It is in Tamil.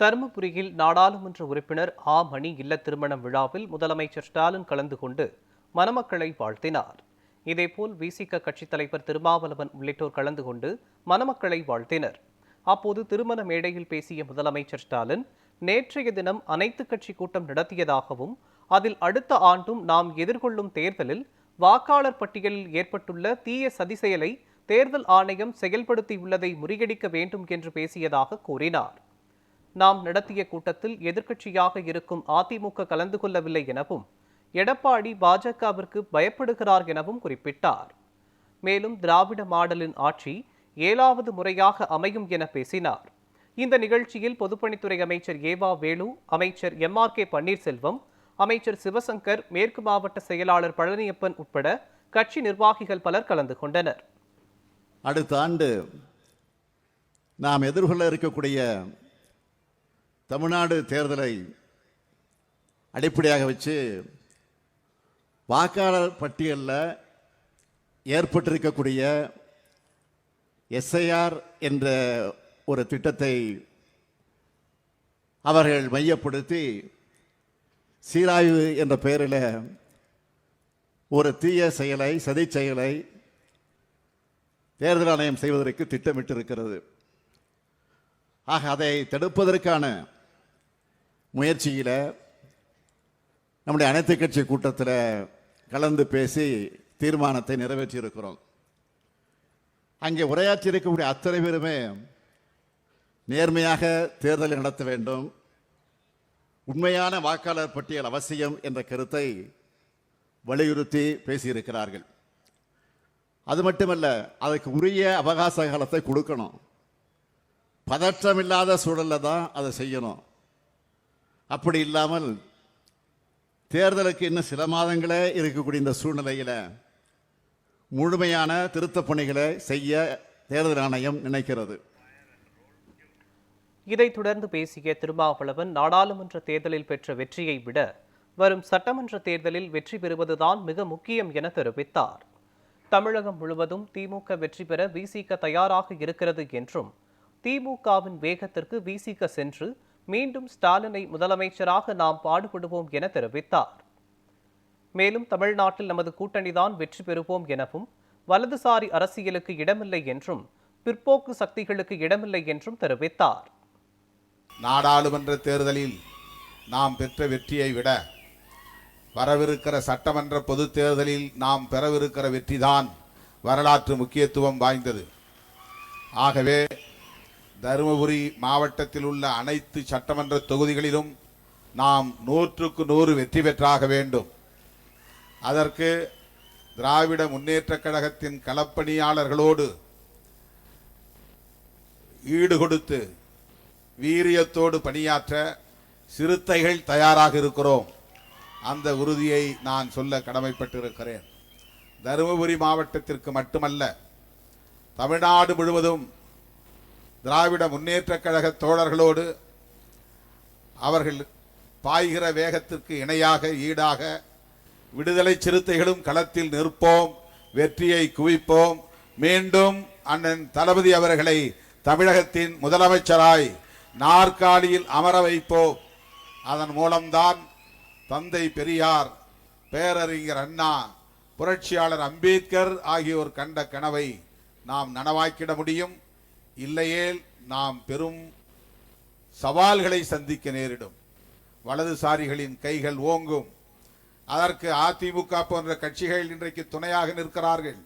தருமபுரியில் நாடாளுமன்ற உறுப்பினர் ஆ. மணி இல்ல திருமண விழாவில் முதலமைச்சர் ஸ்டாலின் கலந்து கொண்டு மணமக்களை வாழ்த்தினார். இதேபோல் விசிக கட்சித் தலைவர் திருமாவளவன் உள்ளிட்டோர் கலந்து கொண்டு மணமக்களை வாழ்த்தினர். அப்போது திருமண மேடையில் பேசிய முதலமைச்சர் ஸ்டாலின் நேற்றைய தினம் அனைத்து கட்சி கூட்டம் நடத்தியதாகவும் அதில் அடுத்த ஆண்டும் நாம் எதிர்கொள்ளும் தேர்தலில் வாக்காளர் பட்டியலில் ஏற்பட்டுள்ள தீய சதி செயலை தேர்தல் ஆணையம் செயல்படுத்தியுள்ளதை முறியடிக்க வேண்டும் என்று பேசியதாக கூறினார். நாம் நடத்திய கூட்டத்தில் எதிர்க்கட்சியாக இருக்கும் அதிமுக கலந்து கொள்ளவில்லை எனவும் எடப்பாடி பாஜகவிற்கு பயப்படுகிறார் எனவும் குறிப்பிட்டார். மேலும் திராவிட மாடலின் ஆட்சி ஏழாவது முறையாக அமையும் என பேசினார். இந்த நிகழ்ச்சியில் பொதுப்பணித்துறை அமைச்சர் ஏவா வேலு அமைச்சர் எம் ஆர் கே பன்னீர்செல்வம் அமைச்சர் சிவசங்கர் மேற்கு மாவட்ட செயலாளர் பழனியப்பன் உட்பட கட்சி நிர்வாகிகள் பலர் கலந்து கொண்டனர். அடுத்த ஆண்டு நாம் எதிர்கொள்ள இருக்கக்கூடிய தமிழ்நாடு தேர்தலை அடிப்படையாக வச்சு வாக்காளர் பட்டியலில் ஏற்பட்டிருக்கக்கூடிய எஸ்ஐஆர் என்ற ஒரு திட்டத்தை அவர்கள் மையப்படுத்தி சீராய்வு என்ற பெயரில் ஒரு தீய செயலை சதி செயலை தேர்தல் ஆணையம் செய்வதற்கு திட்டமிட்டிருக்கிறது. ஆக அதை தடுப்பதற்கான முயற்சியில் நம்முடைய அனைத்து கட்சி கூட்டத்தில் கலந்து பேசி தீர்மானத்தை நிறைவேற்றியிருக்கிறோம். அங்கே உரையாற்றி இருக்கக்கூடிய அத்தனை பேருமே நேர்மையாக தேர்தலை நடத்த வேண்டும். உண்மையான வாக்காளர் பட்டியல் அவசியம் என்ற கருத்தை வலியுறுத்தி பேசியிருக்கிறார்கள். அது மட்டுமல்ல அதுக்கு உரிய அவகாச காலத்தை கொடுக்கணும். பதற்றமில்லாத சூழலில் தான் அதை செய்யணும். அப்படி இல்லாமல் தேர்தலுக்கு இன்னும் சில மாதங்களே இருக்கக்கூடிய இந்த சூழ்நிலையில் முழுமையான திருத்தப் பணிகளை செய்ய தேர்தல் ஆணையம் நினைக்கிறது. இதைத் தொடர்ந்து பேசிய திருமாவளவன் நாடாளுமன்ற தேர்தலில் பெற்ற வெற்றியை விட வரும் சட்டமன்ற தேர்தலில் வெற்றி பெறுவதுதான் மிக முக்கியம் என தெரிவித்தார். தமிழகம் முழுவதும் திமுக வெற்றி பெற விசிக தயாராக இருக்கிறது என்றும் திமுகவின் வேகத்திற்கு விசிக சென்று மீண்டும் ஸ்டாலினை முதலமைச்சராக நாம் பாடுபடுவோம் என தெரிவித்தார். மேலும் தமிழ்நாட்டில் நமது கூட்டணிதான் வெற்றி பெறுவோம் எனவும் வலதுசாரி அரசியலுக்கு இடமில்லை என்றும் பிற்போக்கு சக்திகளுக்கு இடமில்லை என்றும் தெரிவித்தார். நாடாளுமன்ற தேர்தலில் நாம் பெற்ற வெற்றியை விட வரவிருக்கிற சட்டமன்ற பொதுத் தேர்தலில் நாம் பெறவிருக்கிற வெற்றிதான் வரலாற்று முக்கியத்துவம் வாய்ந்தது. ஆகவே தருமபுரி மாவட்டத்தில் உள்ள அனைத்து சட்டமன்ற தொகுதிகளிலும் நாம் நூற்றுக்கு நூறு வெற்றி பெற்றாக வேண்டும். அதற்கு திராவிட முன்னேற்றக் கழகத்தின் களப்பணியாளர்களோடு ஈடுகொடுத்து வீரியத்தோடு பணியாற்ற சிறுத்தைகள் தயாராக இருக்கிறோம். அந்த உறுதியை நான் சொல்ல கடமைப்பட்டிருக்கிறேன். தருமபுரி மாவட்டத்திற்கு மட்டுமல்ல தமிழ்நாடு முழுவதும் திராவிட முன்னேற்றக் கழக தோழர்களோடு அவர்கள் பாய்கிற வேகத்திற்கு இணையாக ஈடாக விடுதலை சிறுத்தைகளும் களத்தில் நிற்போம் வெற்றியை குவிப்போம். மீண்டும் அண்ணன் தளபதி அவர்களை தமிழகத்தின் முதலமைச்சராய் நாற்காலியில் அமர வைப்போம். அதன் மூலம்தான் தந்தை பெரியார் பேரறிஞர் அண்ணா புரட்சியாளர் அம்பேத்கர் ஆகியோர் கண்ட கனவை நாம் நனவாக்கிட முடியும். இல்லையேல் நாம் பெரும் சவால்களை சந்திக்க நேரிடும். வலதுசாரிகளின் கைகள் ஓங்கும். அதற்கு அதிமுக போன்ற கட்சிகள் இன்றைக்கு துணையாக நிற்கிறார்கள்.